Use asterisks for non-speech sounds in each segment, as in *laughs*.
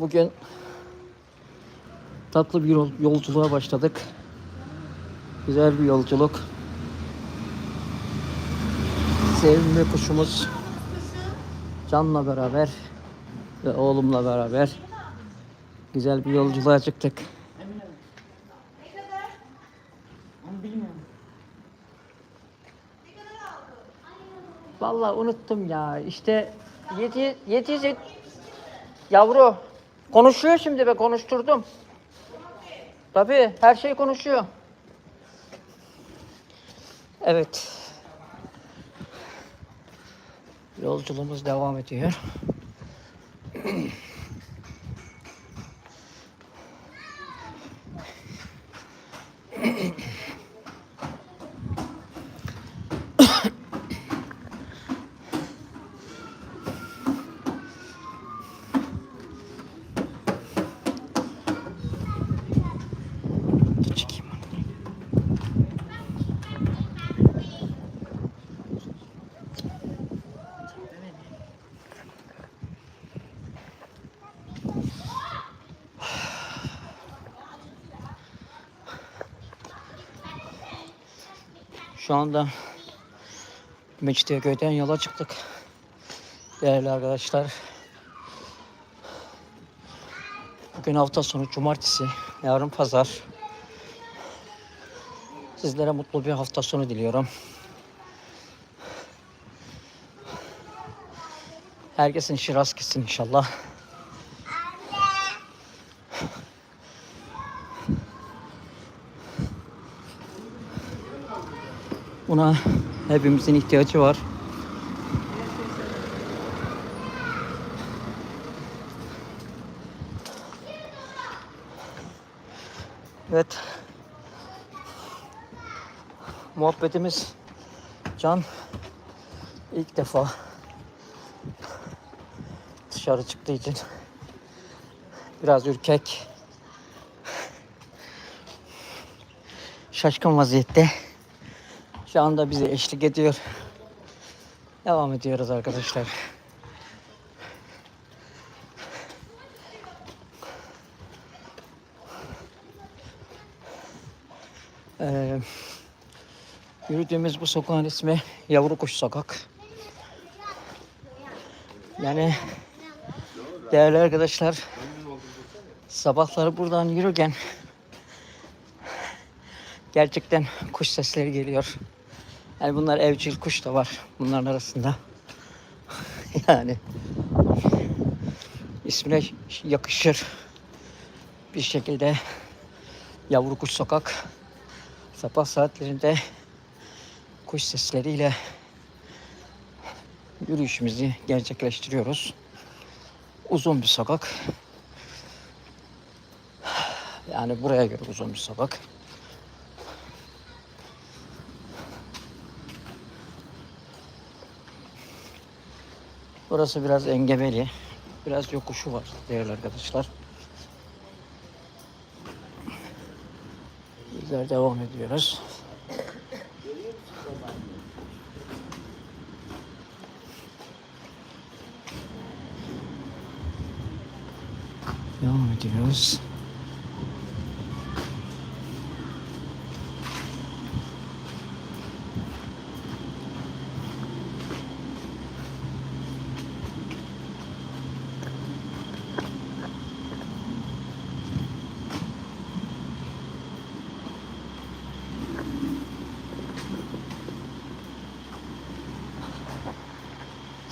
Bugün tatlı bir yol- yolculuğa başladık. Güzel bir yolculuk. Sevimli kuşumuz Can'la beraber ve oğlumla beraber güzel bir yolculuğa çıktık. Vallahi unuttum ya. İşte 7 700 yavru konuşuyor şimdi be konuşturdum. Tabii her şey konuşuyor. Evet. Yolculuğumuz devam ediyor. *clears throat* Şu anda Mecidiyeköy'den yola çıktık. Değerli arkadaşlar. Bugün hafta sonu cumartesi, yarın pazar. Sizlere mutlu bir hafta sonu diliyorum. Herkesin işi rast gitsin inşallah. Buna hepimizin ihtiyacı var. Evet. Muhabbetimiz Can ilk defa dışarı çıktığı için biraz ürkek şaşkın vaziyette şu anda bize eşlik ediyor. Devam ediyoruz arkadaşlar. Ee, yürüdüğümüz bu sokağın ismi Yavru Kuş Sokak. Yani değerli arkadaşlar sabahları buradan yürürken gerçekten kuş sesleri geliyor. Yani bunlar evcil kuş da var bunların arasında. *laughs* yani ismine yakışır bir şekilde yavru kuş sokak sabah saatlerinde kuş sesleriyle yürüyüşümüzü gerçekleştiriyoruz. Uzun bir sokak. Yani buraya göre uzun bir sokak. Burası biraz engebeli. Biraz yokuşu var değerli arkadaşlar. Bizler devam ediyoruz. Devam ediyoruz.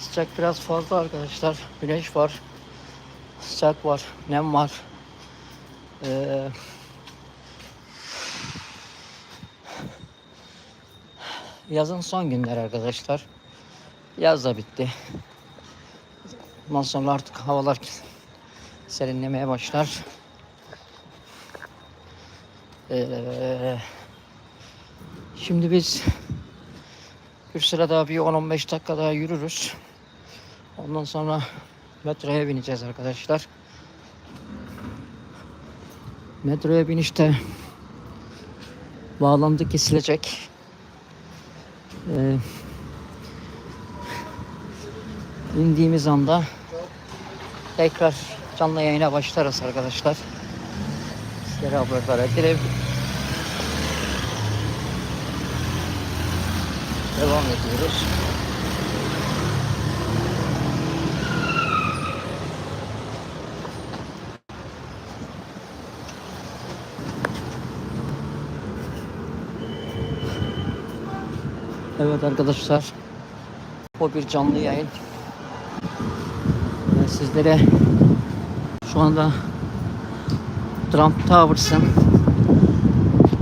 Sıcak biraz fazla arkadaşlar. Güneş var. Sıcak var. Nem var. Ee, yazın son günler arkadaşlar. Yaz da bitti. Bundan sonra artık havalar serinlemeye başlar. Ee, şimdi biz bir sıra daha bir 10-15 dakika daha yürürüz. Ondan sonra metroya bineceğiz arkadaşlar. Metroya binişte bağlantı kesilecek. Ee, indiğimiz anda tekrar canlı yayına başlarız arkadaşlar. Sizlere haberdar ederim. Devam ediyoruz. Evet arkadaşlar. O bir canlı yayın. Ben sizlere şu anda Trump Towers'ın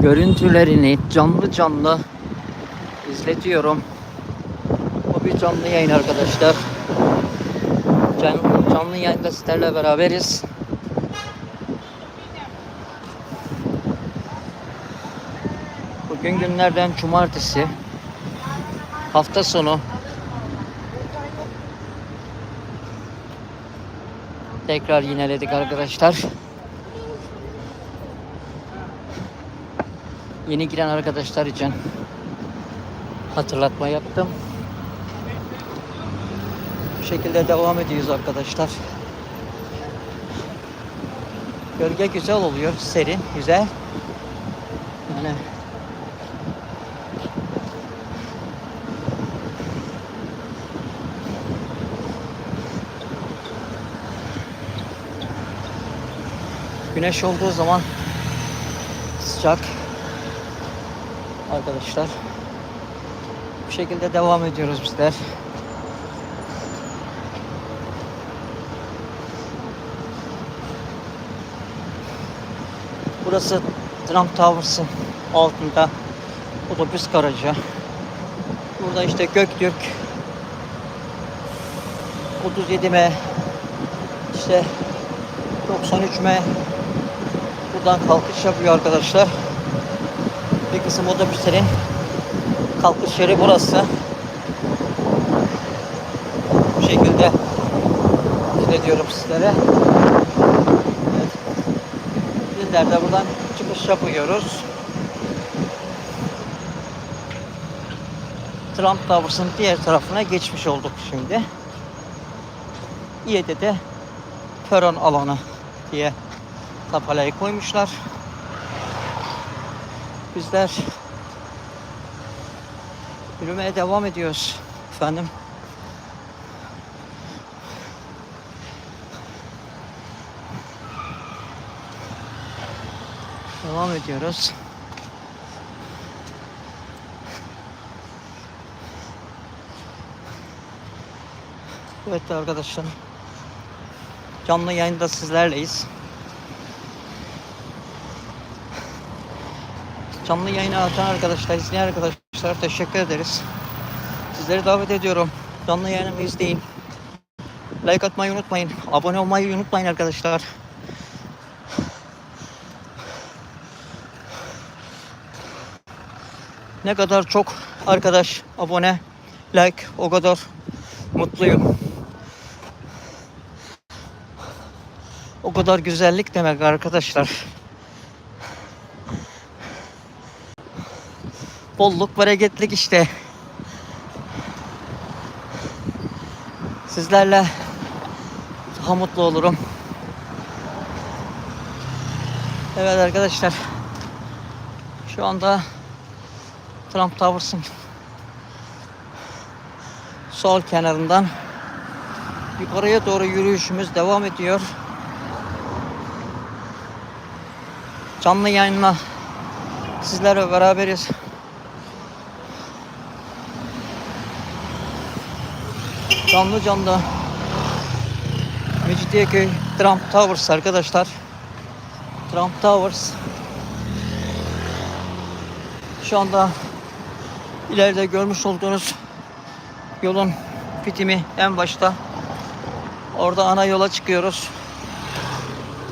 görüntülerini canlı canlı izletiyorum. O bir canlı yayın arkadaşlar. Can, canlı yayında sizlerle beraberiz. Bugün günlerden cumartesi. Hafta sonu. Tekrar yineledik arkadaşlar. Yeni giren arkadaşlar için hatırlatma yaptım. Bu şekilde devam ediyoruz arkadaşlar. Gölge güzel oluyor, serin, güzel. Yani Güneş olduğu zaman sıcak arkadaşlar. Bu şekilde devam ediyoruz bizler. Burası Trump Towers'ın altında otobüs garajı. Burada işte Göktürk 37M işte 93M buradan kalkış yapıyor arkadaşlar. Bir kısım otobüslerin kalkış yeri burası. Bu şekilde diyorum sizlere. Evet. Bizler de buradan çıkış yapıyoruz. Trump Towers'ın diğer tarafına geçmiş olduk şimdi. İYE'de de peron alanı diye tabelayı koymuşlar. Bizler yürümeye devam ediyoruz efendim. Devam ediyoruz. Evet arkadaşlar. Canlı yayında sizlerleyiz. Canlı yayını açan arkadaşlar, izleyen arkadaşlar teşekkür ederiz. Sizleri davet ediyorum. Canlı yayınımı izleyin. Like atmayı unutmayın. Abone olmayı unutmayın arkadaşlar. Ne kadar çok arkadaş abone, like o kadar mutluyum. O kadar güzellik demek arkadaşlar. Bolluk, bereketlik işte. Sizlerle daha mutlu olurum. Evet arkadaşlar. Şu anda Trump Towers'ın sol kenarından yukarıya doğru yürüyüşümüz devam ediyor. Canlı yayınla sizlerle beraberiz. Canlı Mecidiyeköy Trump Towers arkadaşlar. Trump Towers. Şu anda ileride görmüş olduğunuz yolun bitimi en başta. Orada ana yola çıkıyoruz.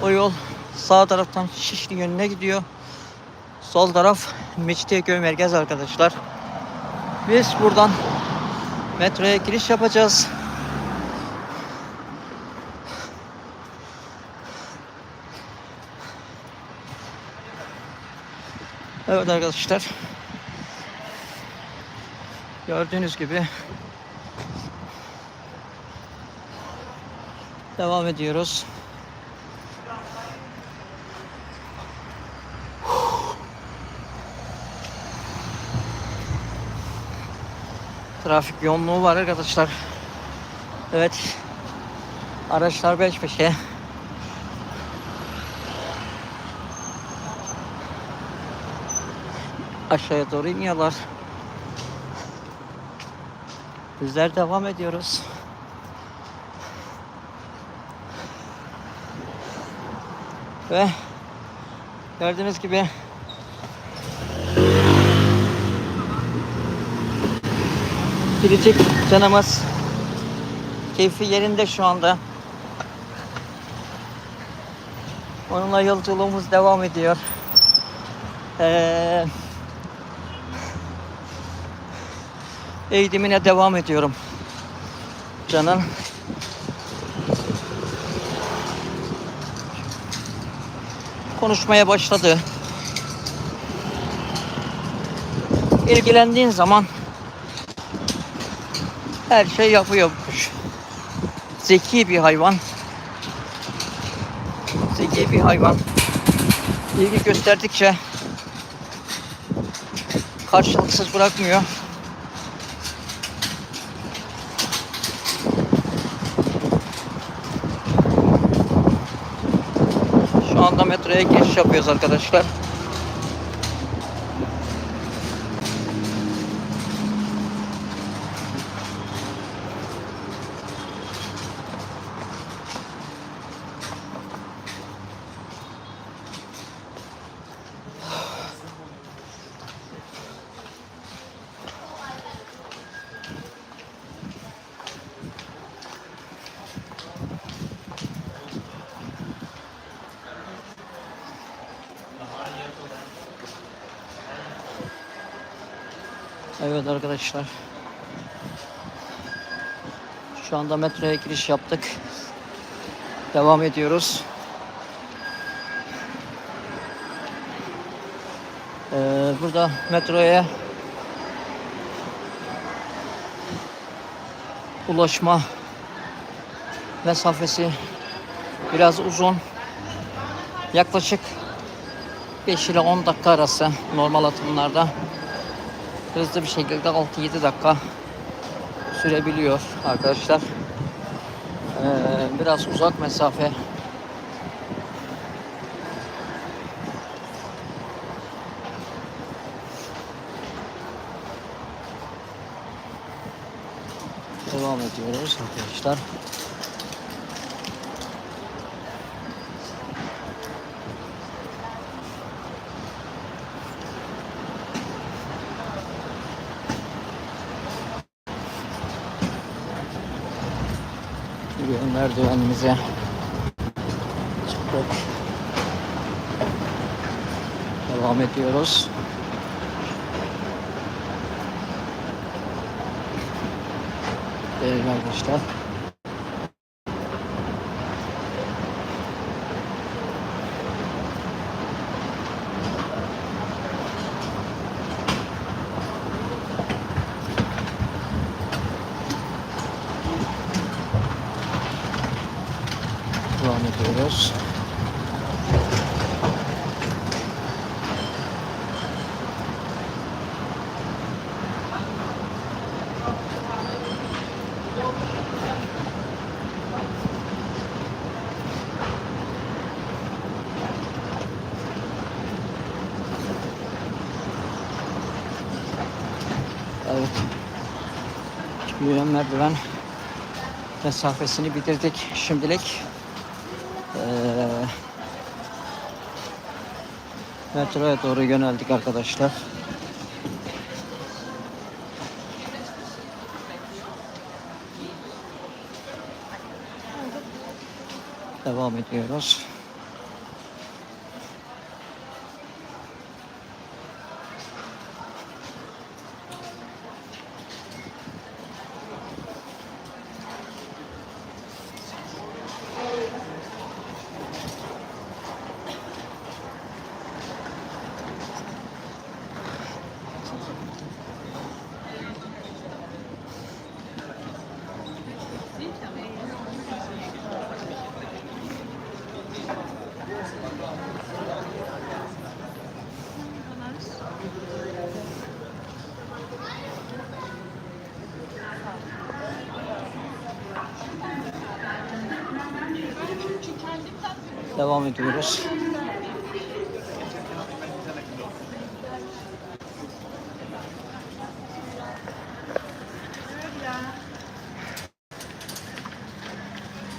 O yol sağ taraftan Şişli yönüne gidiyor. Sol taraf Mecidiyeköy merkez arkadaşlar. Biz buradan metroya giriş yapacağız. Evet arkadaşlar. Gördüğünüz gibi devam ediyoruz. Trafik yoğunluğu var arkadaşlar. Evet. Araçlar beş peşe. Aşağıya doğru iniyorlar. Bizler devam ediyoruz. Ve gördüğünüz gibi biricik canımız keyfi yerinde şu anda. Onunla yolculuğumuz devam ediyor. Ee, eğitimine devam ediyorum. Canım. Konuşmaya başladı. İlgilendiğin zaman her şey yapıyor bu kuş. Zeki bir hayvan. Zeki bir hayvan. İlgi gösterdikçe karşılıksız bırakmıyor. Şu anda metroya giriş yapıyoruz arkadaşlar. Evet arkadaşlar. Şu anda metroya giriş yaptık. Devam ediyoruz. Ee, burada metroya ulaşma mesafesi biraz uzun. Yaklaşık 5 ile 10 dakika arası normal atımlarda hızlı bir şekilde 6-7 dakika sürebiliyor arkadaşlar. Ee, biraz uzak mesafe. Devam ediyoruz arkadaşlar. Merdivenimize. Çıktık. Devam ediyoruz. Değerli arkadaşlar. Devam ediyoruz. Evet. Yürüyen merdiven mesafesini bitirdik şimdilik. Ee, metroya doğru yöneldik arkadaşlar. Devam ediyoruz. Devam ediyoruz.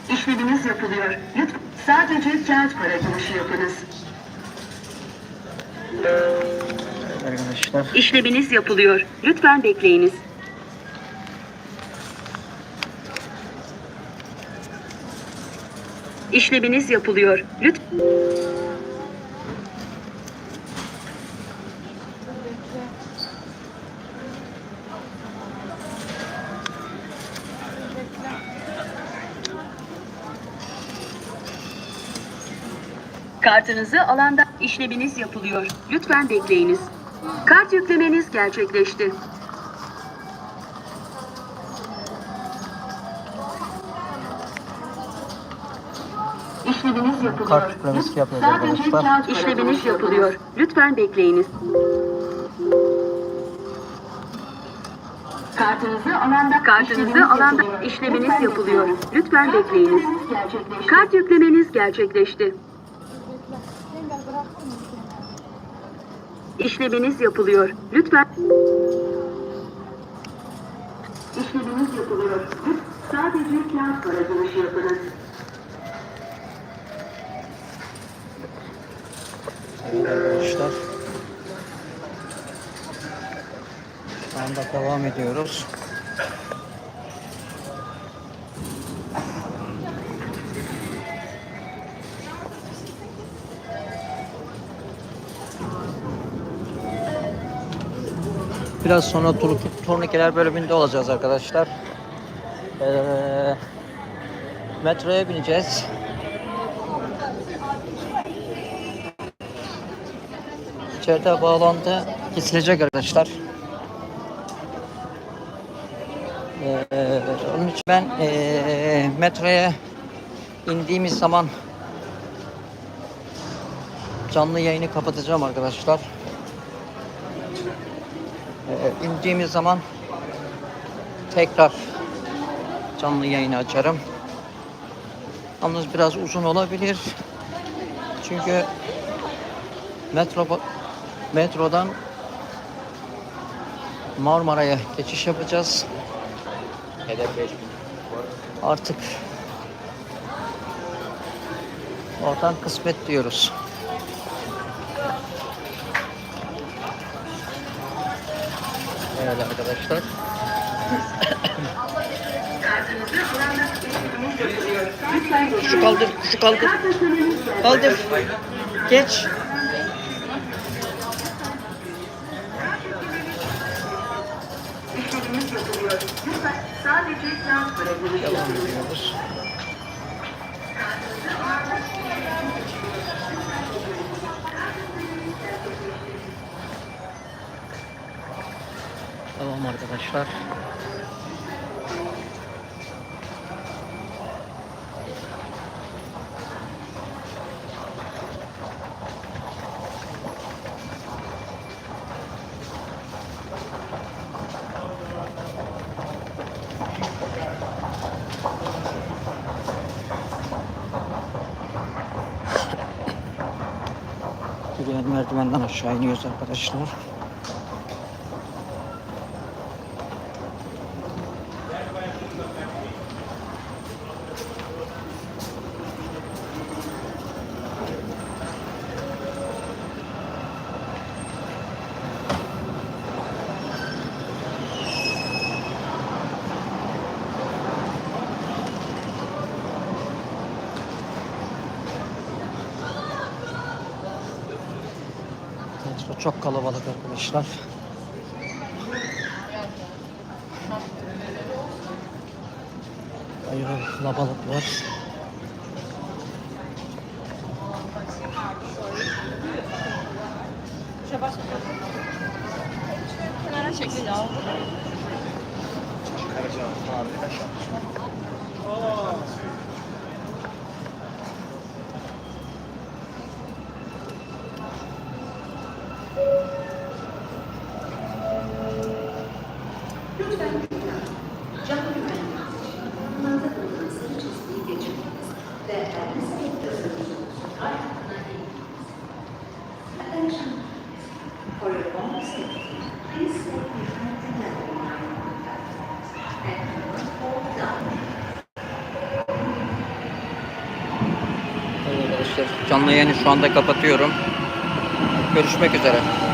İşleminiz yapılıyor. Lütfen sadece kağıt para girişi yapınız. Arkadaşlar. İşleminiz yapılıyor. Lütfen bekleyiniz. İşleminiz yapılıyor. Lütfen Kartınızı alanda işleminiz yapılıyor. Lütfen bekleyiniz. Kart yüklemeniz gerçekleşti. İşleminiz yapılıyor. Kart yüklemesi yapıyoruz Sadece arkadaşlar. kağıt İşleminiz yapılıyor. Lütfen bekleyiniz. Kartınızı alanda Kartınızı alanda işleminiz yapılıyor. Lütfen bekleyiniz. Kart yüklemeniz gerçekleşti. İşleminiz yapılıyor. Lütfen. İşleminiz yapılıyor. Sadece kağıt para girişi yapınız. Arkadaşlar. Şu anda devam ediyoruz. Biraz sonra tur turnikeler bölümünde olacağız arkadaşlar. Ee, metroya bineceğiz. İçeride bağlantı kesilecek arkadaşlar. Ee, onun için ben ee, metroya indiğimiz zaman canlı yayını kapatacağım arkadaşlar. Ee, indiğimiz zaman tekrar canlı yayını açarım. Yalnız biraz uzun olabilir. Çünkü metro metrodan Marmara'ya geçiş yapacağız. Artık oradan kısmet diyoruz. Evet arkadaşlar. Şu kaldır, şu kaldır. Kaldır. Geç. Arkadaşlar. Merdivenden aşağı iniyoruz arkadaşlar. Metro çok kalabalık arkadaşlar. Ayrı kalabalık var. Canlı yayını şu anda kapatıyorum. Görüşmek üzere.